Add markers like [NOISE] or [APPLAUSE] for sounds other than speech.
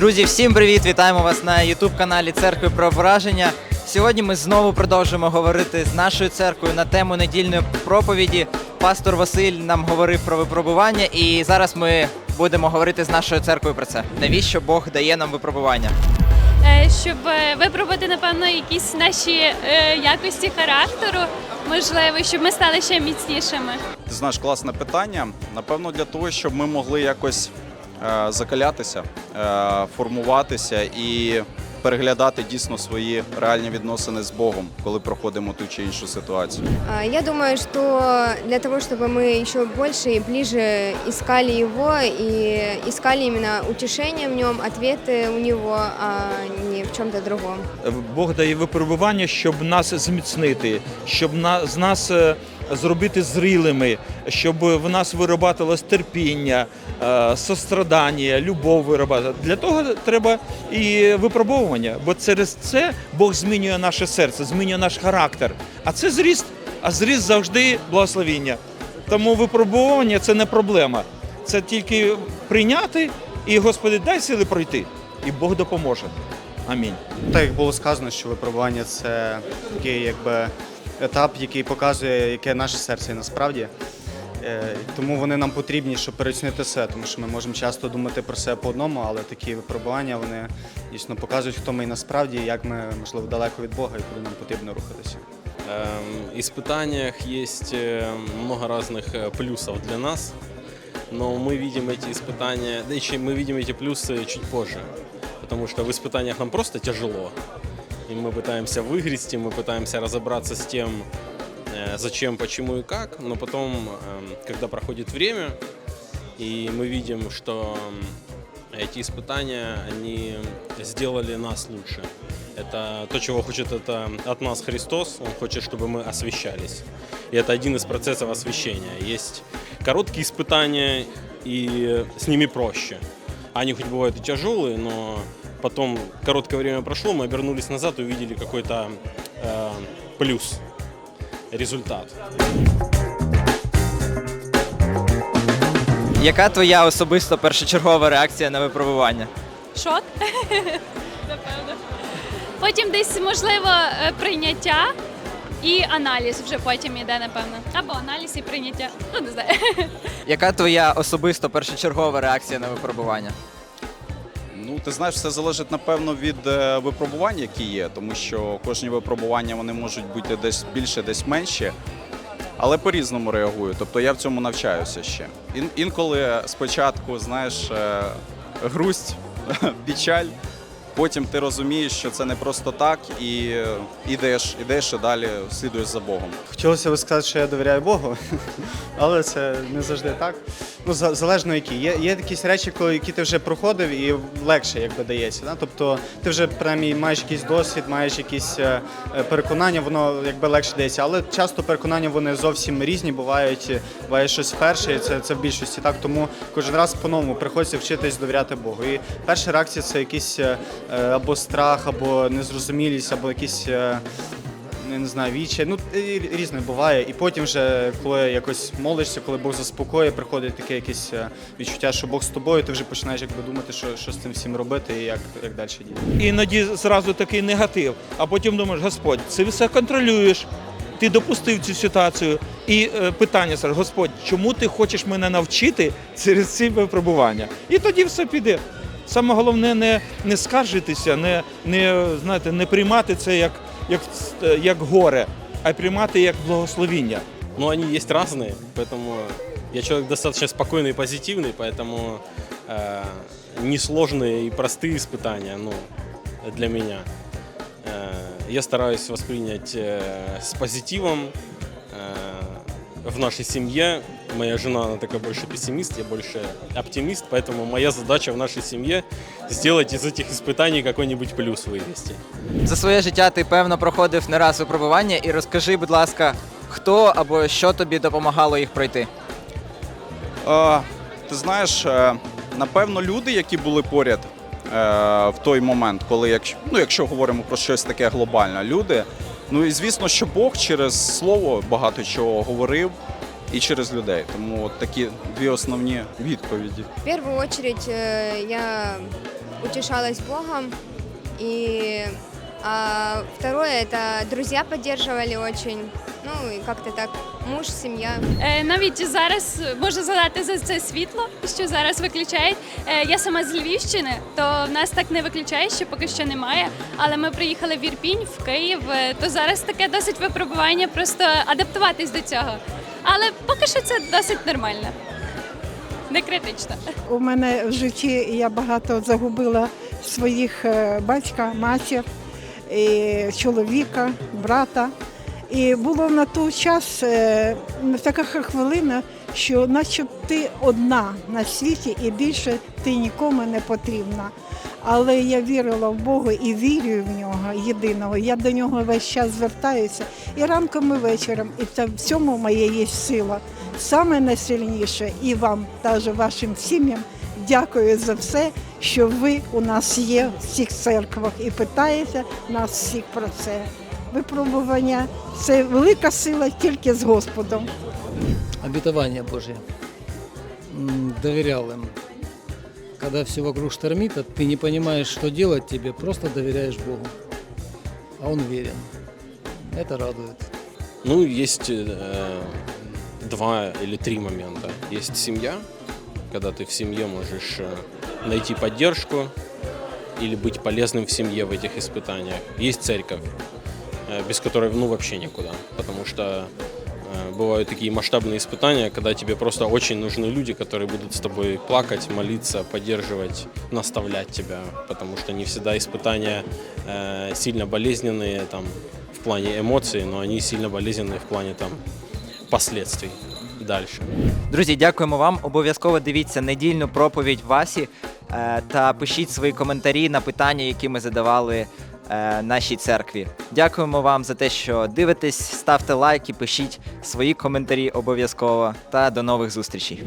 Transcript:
Друзі, всім привіт! Вітаємо вас на youtube каналі Церкви про враження. Сьогодні ми знову продовжуємо говорити з нашою церквою на тему недільної проповіді. Пастор Василь нам говорив про випробування, і зараз ми будемо говорити з нашою церквою про це. Навіщо Бог дає нам випробування? Е, щоб е, випробувати, напевно, якісь наші е, якості характеру, можливо, щоб ми стали ще міцнішими. Ти знаєш, класне питання. Напевно, для того, щоб ми могли якось закалятися, е, формуватися і переглядати дійсно свої реальні відносини з Богом, коли проходимо ту чи іншу ситуацію. А, Я думаю, что для того, чтобы мы еще больше и ближе искали Его и искали именно утешение в Нем, ответы у Него, а не в чем-то другом. Бог дає випробування, щоб нас зміцнити, щоб на, з нас е, зробити зрілими, щоб в нас виробатилось терпіння, е, сострадання, любов виробати. Для того треба і випробовування, бо через це Бог змінює наше серце, змінює наш характер. А це зріст, а зріст завжди благословіння. Тому випробування це не проблема. Це тільки прийняти і Господи, дай сили пройти, і Бог допоможе. Амінь. Так як було сказано, що випробування це такий якби етап, який показує, яке наше серце є насправді. Е, Тому вони нам потрібні, щоб переоцінити все, тому що ми можемо часто думати про себе по одному, але такі випробування вони дійсно показують, хто ми насправді, як ми можливо далеко від Бога і куди нам потрібно рухатися. Эм, испытаниях есть э, много разных э, плюсов для нас, но мы видим эти испытания, да еще мы видим эти плюсы чуть позже, потому что в испытаниях нам просто тяжело, и мы пытаемся выгрести, мы пытаемся разобраться с тем, э, зачем, почему и как, но потом, эм, когда проходит время, и мы видим, что м, эти испытания, они сделали нас лучше. Это то, чего хочет это от нас Христос. Он хочет, чтобы мы освящались. И это один из процессов освящения. Есть короткие испытания, и с ними проще. Они хоть бывают и тяжелые, но потом короткое время прошло, мы обернулись назад и увидели какой-то э, плюс, результат. Яка твоя особисто першочергова реакція на випробування? Шок, [LAUGHS] напевно. Потім десь, можливо, е, прийняття і аналіз вже потім йде, напевно. Або аналіз і прийняття. Ну, не знаю. [LAUGHS] Яка твоя особисто першочергова реакція на випробування? Ну, ти знаєш, все залежить напевно від е, випробувань, які є, тому що кожні випробування вони можуть бути десь більше, десь менші. Але по-різному реагую. Тобто я в цьому навчаюся ще. Ін- інколи спочатку, знаєш, е, грусть, [LAUGHS] печаль, потім ти розумієш, що це не просто так, і йдеш, ідеш, ідеш і далі слідуєш за Богом. Хотілося б сказати, що я довіряю Богу, [LAUGHS] але це не завжди так. Ну, залежно які. Є, є якісь речі, коли, які ти вже проходив, і легше якби дається. Да? Тобто ти вже принаймні маєш якийсь досвід, маєш якісь е, е, переконання, воно якби легше дається. Але часто переконання вони зовсім різні, бувають, буває щось перше, і це, це в більшості так. Тому кожен раз по-новому приходиться вчитись довіряти Богу. І перша реакція це якийсь е, або страх, або незрозумілість, або якісь. Не знаю, віче. Ну різне буває. І потім, вже, коли якось молишся, коли Бог заспокоює, приходить таке якесь е, відчуття, що Бог з тобою, ти вже починаєш якби думати, що, що з цим всім робити і як, як далі діяти. Іноді зразу такий негатив, а потім думаєш, Господь, ти все контролюєш. Ти допустив цю ситуацію. І е, питання сразу, Господь, чому ти хочеш мене навчити через ці випробування? І тоді все піде. Саме головне не, не скаржитися, не, не, знаєте, не приймати це як, як, е, як горе, а приймати як благословіння. Но они есть разные, поэтому я человек достаточно спокойный и позитивный, поэтому э, несложные и простые испытания ну, для меня. Э, я стараюсь воспринять э, с позитивом. Э, в нашей семье моя жена, она такая больше пессимист, я больше оптимист, поэтому моя задача в нашей семье сделать из этих испытаний какой-нибудь плюс вывести. За своє життя ти певно проходив не раз випробування, і розкажи, будь ласка, хто або що тобі допомагало їх пройти? Е, ти знаєш, е, напевно, люди, які були поряд е, в той момент, коли, якщо, ну, якщо говоримо про щось таке глобальне, люди. Ну і звісно, що Бог через слово багато чого говорив і через людей. Тому от такі дві основні відповіді. В первую очередь я утешалась Богом. И а второе, это друзья поддерживали очень. Ну и как-то так, муж, семья. Е, Навіть зараз можу згадати за це світло, що зараз виключають. Е, Я сама з Львівщини, то в нас так не виключає, ще поки що немає. Але ми приїхали в Ірпінь, в Київ, е, то зараз таке досить випробування, просто адаптуватись до цього. Але поки що це досить нормально, не критично. У мене в житті я багато загубила своїх е, батька, матір, і чоловіка, брата. І було на той час е, така хвилина, що наче ти одна на світі і більше ти нікому не потрібна. Але я вірила в Бога і вірю в нього єдиного. Я до нього весь час звертаюся і ранком, і вечором. І це в цьому моя є сила. Саме найсильніше і вам, навіть вашим сім'ям, дякую за все, що ви у нас є в цих церквах і питаєте нас всіх про це. Випробування це велика сила тільки з Господом. обетование Божье. М, Доверял им. Когда все вокруг штормит, а ты не понимаешь, что делать тебе, просто доверяешь Богу. А Он верен. Это радует. Ну, есть э, два или три момента. Есть семья, когда ты в семье можешь э, найти поддержку или быть полезным в семье в этих испытаниях. Есть церковь, без которой ну вообще никуда, потому что э, бывают такие масштабные испытания, когда тебе просто очень нужны люди, которые будут с тобой плакать, молиться, поддерживать, наставлять тебя, потому что не всегда испытания э, сильно болезненные там в плане эмоций, но они сильно болезненные в плане там последствий дальше. Друзі, дякуємо вам. Обов'язково дивіться недільну проповідь Васі е, та пишіть свої коментарі на питання, які ми задавали е, нашій церкві. Дякуємо вам за те, що дивитесь, ставте лайки, пишіть свої коментарі обов'язково та до нових зустрічей.